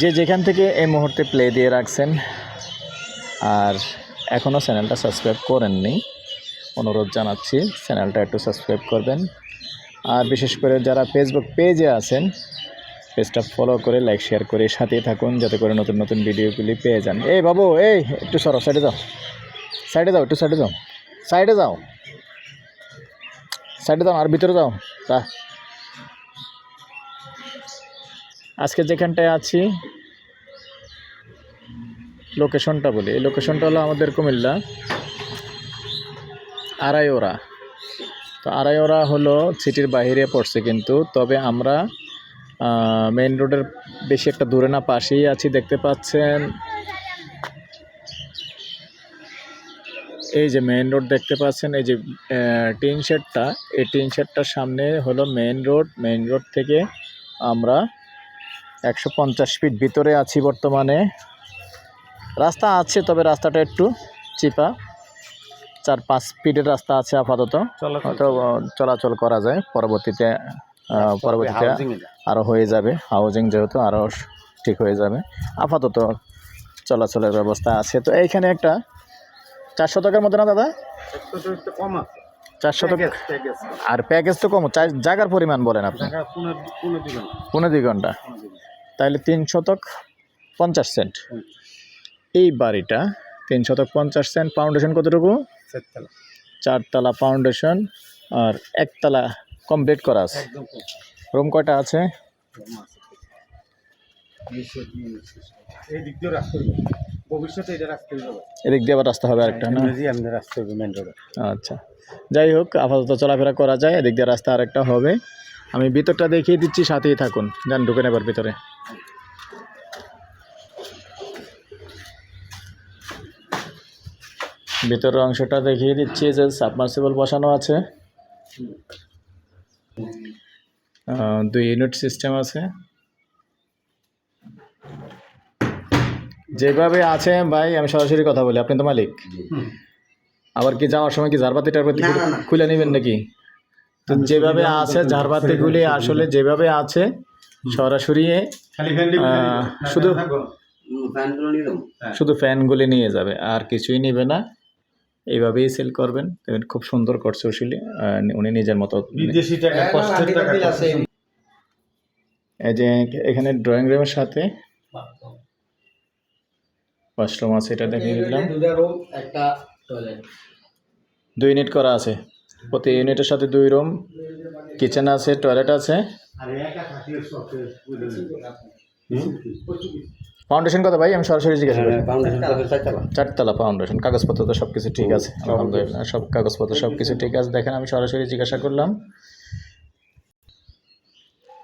যে যেখান থেকে এই মুহূর্তে প্লে দিয়ে রাখছেন, আর এখনও চ্যানেলটা সাবস্ক্রাইব করেননি, অনুরোধ জানাচ্ছি চ্যানেলটা একটু সাবস্ক্রাইব করবেন। আর বিশেষ করে যারা ফেসবুক পেজে আছেন পেজটা ফলো করে লাইক শেয়ার করে সাথেই থাকুন, যাতে করে নতুন নতুন ভিডিওগুলি পেয়ে যান। এই বাবু, এই, একটু সরো সাইডে যাও। সাইডে যাও, একটু সাইডে যাও। সাইডে যাও। সাইডে যাও, আর ভিতরে যাও। তা আজকে যেখানটায় আছি, লোকেশনটা বলি। এই লোকেশনটা হলো আমাদের কুমিল্লা আড়াইওরা তো আড়াইওরা হলো সিটির বাইরে পড়ছে কিন্তু, তবে আমরা মেইন রোডের বেশি একটা দূরে না, পাশেই আছি, দেখতে পাচ্ছেন। এই যে মেইন রোড দেখতে পাচ্ছেন, এই যে টিন শেডটা, এই টিন শেডটার সামনে হলো মেইন রোড। মেইন রোড থেকে আমরা একশো পঞ্চাশ ফিট ভিতরে আছি বর্তমানে। রাস্তা আছে তবে রাস্তাটা একটু চিপা। চার পাঁচ ফিটের রাস্তা আছে আপাতত। হয়তো চলাচল করা যায়। পরবর্তীতে পরবর্তীতে আরও হয়ে যাবে। হাউজিং যেহেতু আরও ঠিক হয়ে যাবে। আপাতত চলাচলের ব্যবস্থা আছে। তো এইখানে একটা চার শতকের মতো না দাদা? কম আছে। চার শতক আর প্যাকেজ তো কম। জায়গার পরিমাণ বলেন আপনি। পনেরো দুই ঘণ্টা তাহলে তিন শতক পঞ্চাশ সেন্ট। এই বাড়িটা তিন শতক পঞ্চাশ সেন্ট ফাউন্ডেশন কতটুকু? চারতলা। ফাউন্ডেশন আর একতলা কমপ্লিট করা আছে। রুম কয়টা আছে। এদিক দিয়ে আবার রাস্তা হবে আরেকটা না? আচ্ছা। যাই হোক আপাতত চলাফেরা করা যায়। এদিক দিয়ে রাস্তা আরেকটা হবে। আমি ভিতরটা দেখিয়ে দিচ্ছি সাথেই থাকুন। যান ঢুকে নেবার ভিতরে। ভিতরের অংশটা দেখিয়ে দিচ্ছি যে সাবমার্সিবল বসানো আছে। দুই ইউনিট সিস্টেম আছে। যেভাবে আছে ভাই আমি সরাসরি কথা বলি। আপনি তো মালিক। আবার কি যাওয়ার সময় কি ঝাড়বাতি টারবাতি খুলে নেবেন নাকি? তো যেভাবে আছে ঝাড়বাতিগুলি আসলে যেভাবে আছে সরাসরি খালি ফ্যান আহ, শুধু শুধু ফ্যানগুলি নিয়ে যাবে আর কিছুই নেবে না। এইভাবেই সেল করবেন। দেখবেন খুব সুন্দর করছে উশিলি উনি নিজের মতো। বিদেশি টাকা কষ্টের টাকা এই যে এখানে ড্রয়িং রুমের সাথে ওয়াশরুম আছে এটা দেখিয়ে দিলাম। দুই ইউনিট করা আছে। প্রতি ইউনিটের সাথে দুই রুম কিচেন আছে টয়লেট আছে। ফাউন্ডেশন কথা ভাই? আমি সরাসরি জিজ্ঞাসা করি। চাইতালা চারতলা। ফাউন্ডেশন কাগজপত্র তো সব কিছু ঠিক আছে আলহামদুলিল্লাহ। সব কাগজপত্র সব কিছু ঠিক আছে। দেখেন আমি সরাসরি জিজ্ঞাসা করলাম।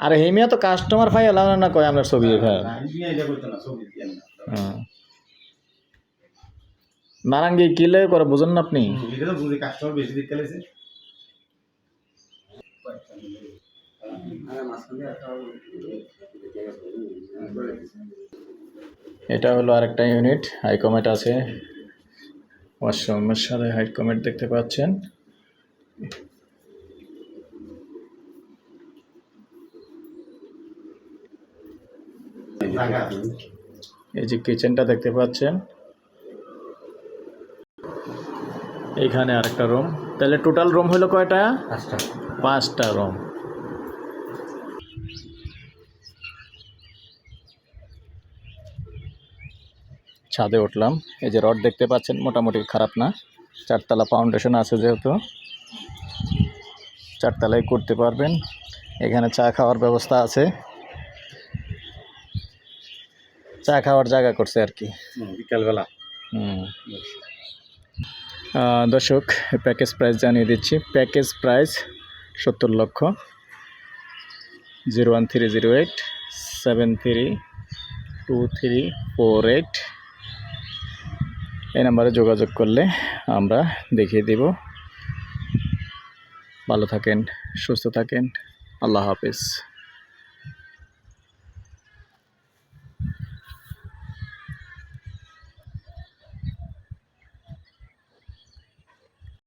আরে হেমিয়া তো কাস্টমার ভাই এলাম না কয় আমরা ছবি হ্যাঁ। নারাঙ্গি কিলে করে বুঝুন না আপনি? কাস্টমার বেশি এটা হলো আরেকটা ইউনিট হাই কমেট আছে। ওয়াশরুমের সাথে হাই কমেট দেখতে পাচ্ছেন। এই যে কিচেনটা দেখতে পাচ্ছেন। এইখানে আরেকটা রুম তাহলে টোটাল রুম হলো কয়টা? পাঁচটা। রুম ছাদে উঠলাম। এই যে রড দেখতে পাচ্ছেন মোটামুটি খারাপ না। চারতলা ফাউন্ডেশন আছে যেহেতু। চারতলায় করতে পারবেন। এখানে চা খাওয়ার ব্যবস্থা আছে। চা খাওয়ার জায়গা করছে আর কি। বিকালবেলা। হুম। দর্শক প্যাকেজ প্রাইস জানিয়ে দিচ্ছি। প্যাকেজ প্রাইস সত্তর লক্ষ। Zero one three zero eight seven three two three four eight এই নাম্বারে যোগাযোগ করলে আমরা দেখিয়ে দেব। ভালো থাকেন সুস্থ থাকেন। আল্লাহ হাফিজ।